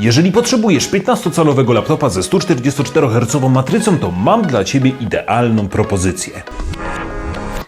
Jeżeli potrzebujesz 15-calowego laptopa ze 144 Hz matrycą, to mam dla Ciebie idealną propozycję.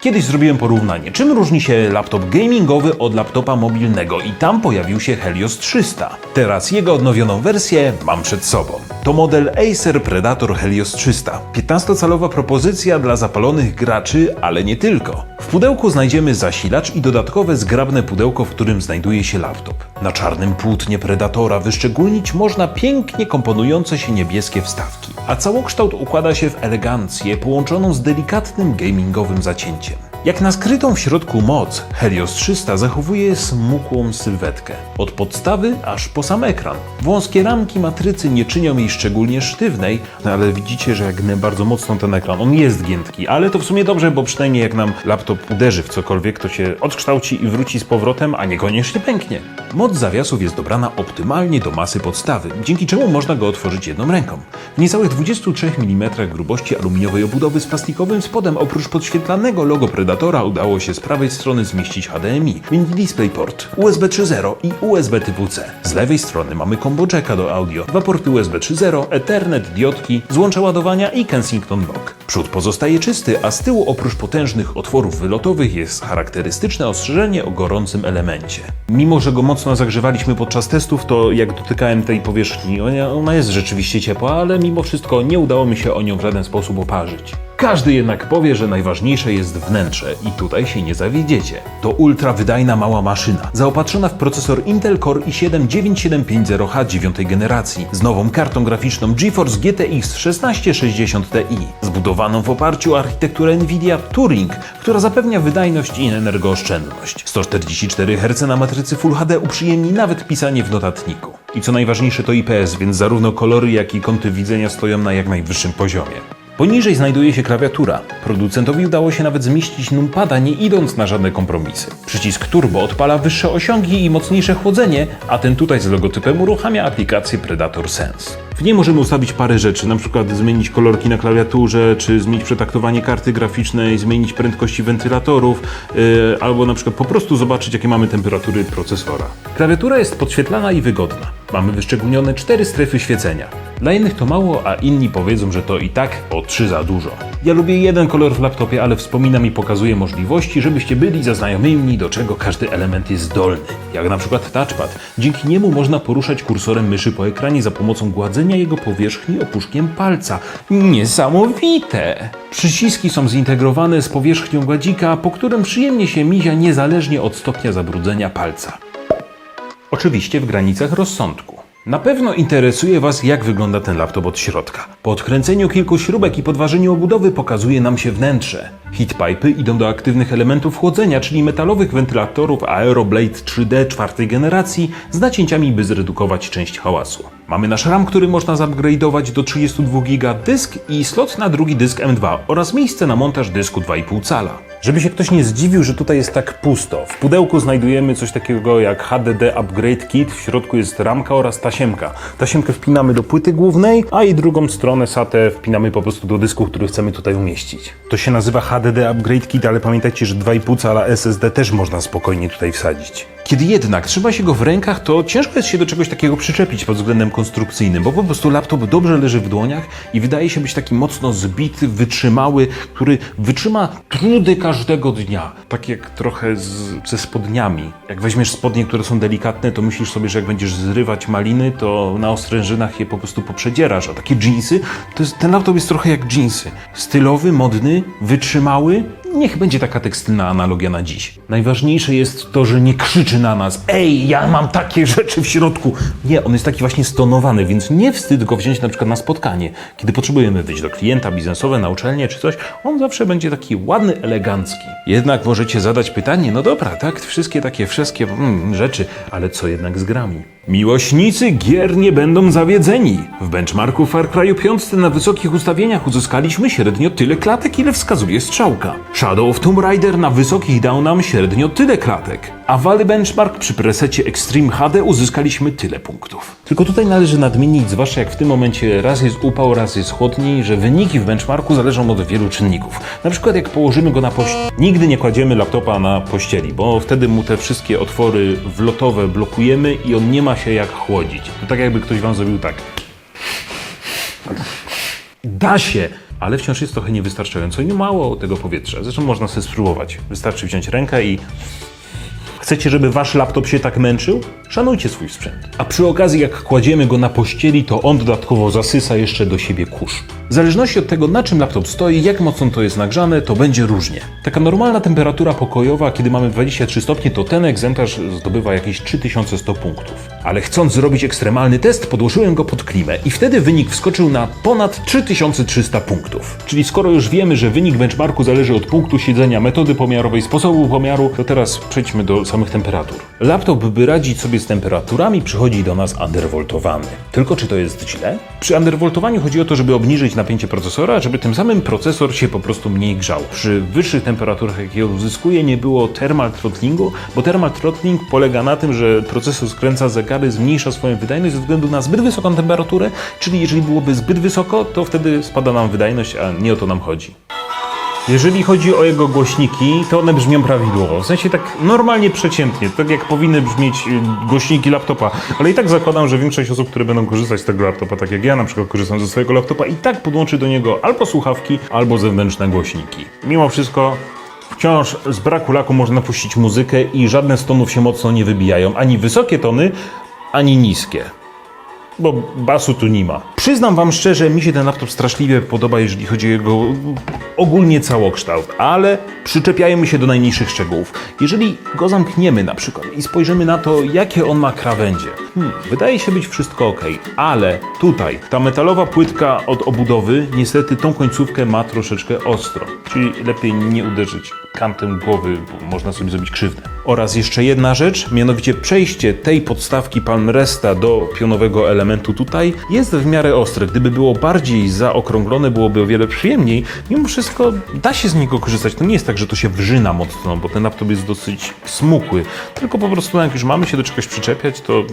Kiedyś zrobiłem porównanie, czym różni się laptop gamingowy od laptopa mobilnego i tam pojawił się Helios 300. Teraz jego odnowioną wersję mam przed sobą. To model Acer Predator Helios 300. 15-calowa propozycja dla zapalonych graczy, ale nie tylko. W pudełku znajdziemy zasilacz i dodatkowe zgrabne pudełko, w którym znajduje się laptop. Na czarnym płótnie Predatora wyszczególnić można pięknie komponujące się niebieskie wstawki, a całokształt układa się w elegancję połączoną z delikatnym gamingowym zacięciem. Jak na skrytą w środku moc, Helios 300 zachowuje smukłą sylwetkę. Od podstawy aż po sam ekran. Wąskie ramki matrycy nie czynią jej szczególnie sztywnej, no ale widzicie, że jak bardzo mocno ten ekran. On jest giętki, ale to w sumie dobrze, bo przynajmniej jak nam laptop uderzy w cokolwiek, to się odkształci i wróci z powrotem, a niekoniecznie pęknie. Moc zawiasów jest dobrana optymalnie do masy podstawy, dzięki czemu można go otworzyć jedną ręką. W niecałych 23 mm grubości aluminiowej obudowy z plastikowym spodem oprócz podświetlanego logo Predatora udało się z prawej strony zmieścić HDMI, mini DisplayPort, USB 3.0 i USB typu C. Z lewej strony mamy combo jacka do audio, dwa porty USB 3.0, Ethernet, diodki, złącze ładowania i Kensington Lock. Przód pozostaje czysty, a z tyłu oprócz potężnych otworów wylotowych jest charakterystyczne ostrzeżenie o gorącym elemencie. Mimo, że go mocno zagrzewaliśmy podczas testów, to jak dotykałem tej powierzchni, ona- ona jest rzeczywiście ciepła, ale mimo wszystko nie udało mi się o nią w żaden sposób oparzyć. Każdy jednak powie, że najważniejsze jest wnętrze i tutaj się nie zawiedziecie. To ultra wydajna mała maszyna, zaopatrzona w procesor Intel Core i7 9750H 9 generacji z nową kartą graficzną GeForce GTX 1660 Ti, zbudowaną w oparciu o architekturę Nvidia Turing, która zapewnia wydajność i energooszczędność. 144 Hz na matrycy Full HD uprzyjemni nawet pisanie w notatniku. I co najważniejsze to IPS, więc zarówno kolory, jak i kąty widzenia stoją na jak najwyższym poziomie. Poniżej znajduje się klawiatura. Producentowi udało się nawet zmieścić numpada, nie idąc na żadne kompromisy. Przycisk turbo odpala wyższe osiągi i mocniejsze chłodzenie, a ten tutaj z logotypem uruchamia aplikację Predator Sense. W niej możemy ustawić parę rzeczy, na przykład zmienić kolorki na klawiaturze, czy zmienić przetaktowanie karty graficznej, zmienić prędkości wentylatorów, yy, albo na przykład po prostu zobaczyć, jakie mamy temperatury procesora. Klawiatura jest podświetlana i wygodna. Mamy wyszczególnione cztery strefy świecenia. Dla innych to mało, a inni powiedzą, że to i tak o trzy za dużo. Ja lubię jeden kolor w laptopie, ale wspominam i pokazuję możliwości, żebyście byli zaznajomymi, do czego każdy element jest zdolny. Jak na przykład touchpad. Dzięki niemu można poruszać kursorem myszy po ekranie za pomocą gładzenia jego powierzchni opuszkiem palca. Niesamowite! Przyciski są zintegrowane z powierzchnią gładzika, po którym przyjemnie się mizia niezależnie od stopnia zabrudzenia palca. Oczywiście w granicach rozsądku. Na pewno interesuje Was, jak wygląda ten laptop od środka. Po odkręceniu kilku śrubek i podważeniu obudowy pokazuje nam się wnętrze. Heatpipy idą do aktywnych elementów chłodzenia, czyli metalowych wentylatorów Aeroblade 3D czwartej generacji z nacięciami, by zredukować część hałasu. Mamy nasz RAM, który można zupgrade'ować do 32 GB, dysk i slot na drugi dysk M2 oraz miejsce na montaż dysku 2,5 cala. Żeby się ktoś nie zdziwił, że tutaj jest tak pusto. W pudełku znajdujemy coś takiego jak HDD Upgrade Kit, w środku jest ramka oraz tasiemka. Tasiemkę wpinamy do płyty głównej, a i drugą stronę SATę wpinamy po prostu do dysku, który chcemy tutaj umieścić. To się nazywa HDD Upgrade Kit, ale pamiętajcie, że 2,5 cala SSD też można spokojnie tutaj wsadzić. Kiedy jednak trzyma się go w rękach, to ciężko jest się do czegoś takiego przyczepić pod względem konstrukcyjnym, bo po prostu laptop dobrze leży w dłoniach i wydaje się być taki mocno zbity, wytrzymały, który wytrzyma trudy każdego dnia. Tak jak trochę z, ze spodniami. Jak weźmiesz spodnie, które są delikatne, to myślisz sobie, że jak będziesz zrywać maliny, to na ostrężynach je po prostu poprzedzierasz. A takie jeansy, to jest, ten laptop jest trochę jak jeansy. Stylowy, modny, wytrzymały, Niech będzie taka tekstylna analogia na dziś. Najważniejsze jest to, że nie krzyczy na nas Ej, ja mam takie rzeczy w środku. Nie, on jest taki właśnie stonowany, więc nie wstyd go wziąć na przykład na spotkanie. Kiedy potrzebujemy wyjść do klienta biznesowe, na uczelnię czy coś, on zawsze będzie taki ładny, elegancki. Jednak możecie zadać pytanie, no dobra, tak, wszystkie takie wszystkie mm, rzeczy, ale co jednak z grami? Miłośnicy gier nie będą zawiedzeni. W benchmarku Far Cry 5 na wysokich ustawieniach uzyskaliśmy średnio tyle klatek, ile wskazuje strzałka. Shadow of Tomb Raider na wysokich dał nam średnio tyle klatek, a Valley Benchmark przy presecie Extreme HD uzyskaliśmy tyle punktów. Tylko tutaj należy nadmienić, zwłaszcza jak w tym momencie raz jest upał, raz jest chłodniej, że wyniki w benchmarku zależą od wielu czynników. Na przykład jak położymy go na pościeli. Nigdy nie kładziemy laptopa na pościeli, bo wtedy mu te wszystkie otwory wlotowe blokujemy i on nie ma się jak chłodzić. To tak jakby ktoś wam zrobił tak. Da się, ale wciąż jest trochę niewystarczająco i mało tego powietrza. Zresztą można sobie spróbować. Wystarczy wziąć rękę i Chcecie, żeby wasz laptop się tak męczył? Szanujcie swój sprzęt. A przy okazji, jak kładziemy go na pościeli, to on dodatkowo zasysa jeszcze do siebie kurz. W zależności od tego, na czym laptop stoi, jak mocno to jest nagrzane, to będzie różnie. Taka normalna temperatura pokojowa, kiedy mamy 23 stopnie, to ten egzemplarz zdobywa jakieś 3100 punktów. Ale chcąc zrobić ekstremalny test, podłożyłem go pod klimę i wtedy wynik wskoczył na ponad 3300 punktów. Czyli skoro już wiemy, że wynik benchmarku zależy od punktu siedzenia, metody pomiarowej, sposobu pomiaru, to teraz przejdźmy do samych temperatur. Laptop, by radzić sobie z temperaturami, przychodzi do nas undervoltowany. Tylko czy to jest źle? Przy undervoltowaniu chodzi o to, żeby obniżyć napięcie procesora, żeby tym samym procesor się po prostu mniej grzał. Przy wyższych temperaturach, jakie uzyskuje, nie było thermal throttlingu, bo thermal throttling polega na tym, że procesor skręca zegary, zmniejsza swoją wydajność ze względu na zbyt wysoką temperaturę, czyli jeżeli byłoby zbyt wysoko, to wtedy spada nam wydajność, a nie o to nam chodzi. Jeżeli chodzi o jego głośniki, to one brzmią prawidłowo. W sensie tak normalnie, przeciętnie, tak jak powinny brzmieć y, głośniki laptopa. Ale i tak zakładam, że większość osób, które będą korzystać z tego laptopa, tak jak ja na przykład korzystam ze swojego laptopa, i tak podłączy do niego albo słuchawki, albo zewnętrzne głośniki. Mimo wszystko Wciąż z braku laku można puścić muzykę i żadne z tonów się mocno nie wybijają. Ani wysokie tony, ani niskie. Bo basu tu nie ma. Przyznam wam szczerze, mi się ten laptop straszliwie podoba, jeżeli chodzi o jego ogólnie całokształt, ale przyczepiają mi się do najmniejszych szczegółów. Jeżeli go zamkniemy na przykład i spojrzymy na to, jakie on ma krawędzie, hmm, wydaje się być wszystko ok, ale tutaj ta metalowa płytka od obudowy niestety tą końcówkę ma troszeczkę ostro, czyli lepiej nie uderzyć kantem głowy, bo można sobie zrobić krzywdę. Oraz jeszcze jedna rzecz, mianowicie przejście tej podstawki palmresta do pionowego elementu tutaj jest w miarę ostre. Gdyby było bardziej zaokrąglone, byłoby o wiele przyjemniej. Mimo wszystko da się z niego korzystać. To nie jest tak, że to się wrzyna mocno, bo ten laptop jest dosyć smukły. Tylko po prostu jak już mamy się do czegoś przyczepiać, to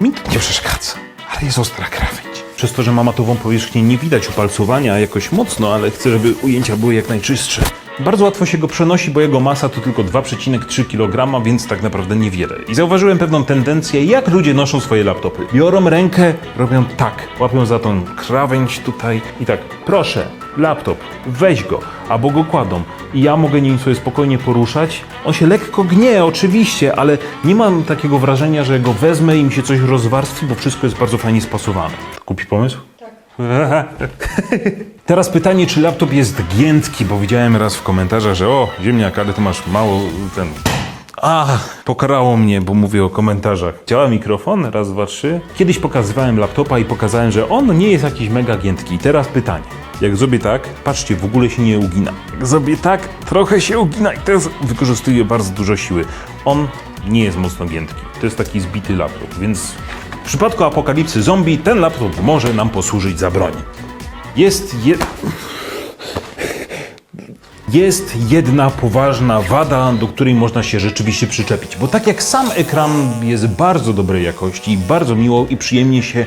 mi to nie przeszkadza. Ale jest ostra krawędź. Przez to, że ma matową powierzchnię, nie widać upalcowania jakoś mocno, ale chcę, żeby ujęcia były jak najczystsze. Bardzo łatwo się go przenosi, bo jego masa to tylko 2,3 kg, więc tak naprawdę niewiele. I zauważyłem pewną tendencję, jak ludzie noszą swoje laptopy. Biorą rękę, robią tak, łapią za tą krawędź tutaj i tak, proszę, laptop, weź go, albo go kładą i ja mogę nim sobie spokojnie poruszać. On się lekko gnie, oczywiście, ale nie mam takiego wrażenia, że go wezmę i mi się coś rozwarstwi, bo wszystko jest bardzo fajnie spasowane. Kupi pomysł? Teraz pytanie, czy laptop jest giętki, bo widziałem raz w komentarzach, że o, ziemniak, ale ty masz mało ten... A, pokarało mnie, bo mówię o komentarzach. Działa mikrofon? Raz, dwa, trzy. Kiedyś pokazywałem laptopa i pokazałem, że on nie jest jakiś mega giętki. Teraz pytanie. Jak zrobię tak, patrzcie, w ogóle się nie ugina. Jak zrobię tak, trochę się ugina i teraz wykorzystuje bardzo dużo siły. On nie jest mocno giętki. To jest taki zbity laptop, więc w przypadku apokalipsy zombie ten laptop może nam posłużyć za broń. Jest je... Jest jedna poważna wada, do której można się rzeczywiście przyczepić. Bo tak jak sam ekran jest bardzo dobrej jakości, i bardzo miło i przyjemnie się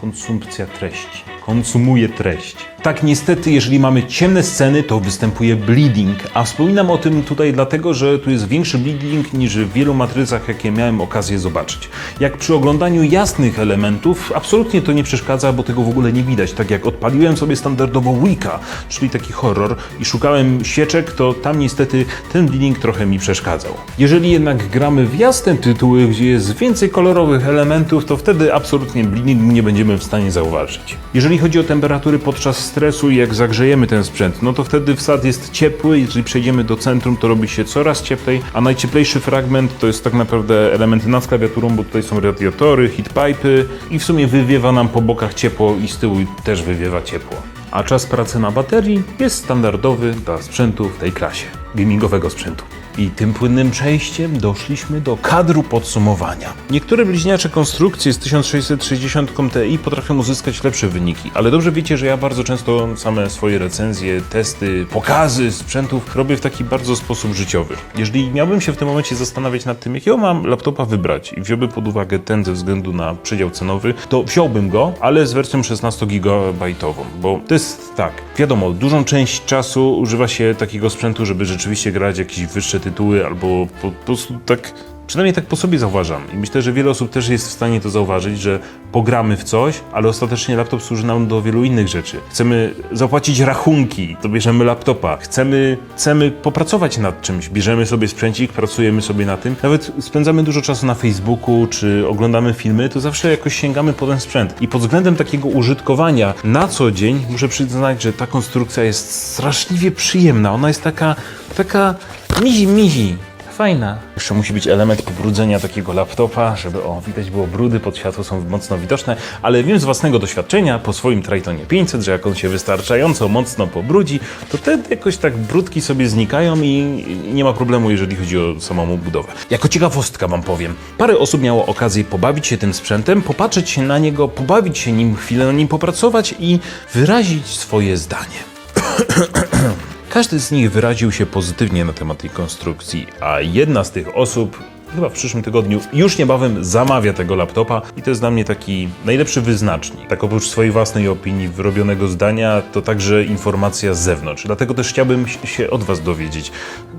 konsumpcja treści, konsumuje treść. Tak niestety, jeżeli mamy ciemne sceny, to występuje bleeding. A wspominam o tym tutaj dlatego, że tu jest większy bleeding niż w wielu matrycach, jakie miałem okazję zobaczyć. Jak przy oglądaniu jasnych elementów, absolutnie to nie przeszkadza, bo tego w ogóle nie widać. Tak jak odpaliłem sobie standardowo Wicca, czyli taki horror, i szukałem sieczek, to tam niestety ten bleeding trochę mi przeszkadzał. Jeżeli jednak gramy w jasne tytuły, gdzie jest więcej kolorowych elementów, to wtedy absolutnie bleeding nie będziemy w stanie zauważyć. Jeżeli chodzi o temperatury podczas stresu i jak zagrzejemy ten sprzęt, no to wtedy wsad jest ciepły, jeżeli przejdziemy do centrum, to robi się coraz cieplej, a najcieplejszy fragment to jest tak naprawdę elementy nad klawiaturą, bo tutaj są radiatory, heatpipy i w sumie wywiewa nam po bokach ciepło i z tyłu też wywiewa ciepło. A czas pracy na baterii jest standardowy dla sprzętu w tej klasie, gamingowego sprzętu. I tym płynnym przejściem doszliśmy do kadru podsumowania. Niektóre bliźniacze konstrukcje z 1660 Ti potrafią uzyskać lepsze wyniki, ale dobrze wiecie, że ja bardzo często same swoje recenzje, testy, pokazy sprzętów robię w taki bardzo sposób życiowy. Jeżeli miałbym się w tym momencie zastanawiać nad tym, jakiego mam laptopa wybrać i wziąłbym pod uwagę ten ze względu na przedział cenowy, to wziąłbym go, ale z wersją 16-gigabajtową, bo to jest tak, wiadomo, dużą część czasu używa się takiego sprzętu, żeby rzeczywiście grać jakieś wyższe tytuły albo po, po prostu tak Przynajmniej tak po sobie zauważam i myślę, że wiele osób też jest w stanie to zauważyć, że pogramy w coś, ale ostatecznie laptop służy nam do wielu innych rzeczy. Chcemy zapłacić rachunki, to bierzemy laptopa. Chcemy, chcemy popracować nad czymś, bierzemy sobie sprzęcik, pracujemy sobie na tym. Nawet spędzamy dużo czasu na Facebooku, czy oglądamy filmy, to zawsze jakoś sięgamy po ten sprzęt. I pod względem takiego użytkowania na co dzień muszę przyznać, że ta konstrukcja jest straszliwie przyjemna. Ona jest taka, taka mizi, mizi. Fajna. Jeszcze musi być element pobrudzenia takiego laptopa, żeby o, widać było brudy pod światło są mocno widoczne, ale wiem z własnego doświadczenia po swoim Tritonie 500, że jak on się wystarczająco mocno pobrudzi, to te jakoś tak brudki sobie znikają i nie ma problemu, jeżeli chodzi o samą budowę. Jako ciekawostka wam powiem, parę osób miało okazję pobawić się tym sprzętem, popatrzeć na niego, pobawić się nim, chwilę na nim popracować i wyrazić swoje zdanie. Każdy z nich wyraził się pozytywnie na temat tej konstrukcji, a jedna z tych osób chyba w przyszłym tygodniu już niebawem zamawia tego laptopa i to jest dla mnie taki najlepszy wyznacznik. Tak oprócz swojej własnej opinii, wyrobionego zdania, to także informacja z zewnątrz. Dlatego też chciałbym się od Was dowiedzieć.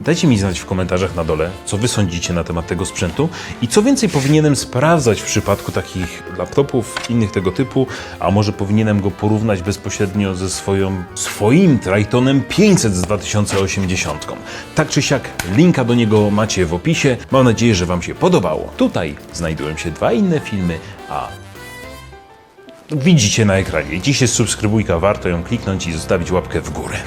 Dajcie mi znać w komentarzach na dole, co Wy sądzicie na temat tego sprzętu i co więcej powinienem sprawdzać w przypadku takich laptopów, innych tego typu, a może powinienem go porównać bezpośrednio ze swoją, swoim Tritonem 500 z 2080. Tak czy siak, linka do niego macie w opisie. Mam nadzieję, że Wam się podobało. Tutaj znajdują się dwa inne filmy, a widzicie na ekranie. Dziś jest subskrybujka, warto ją kliknąć i zostawić łapkę w górę.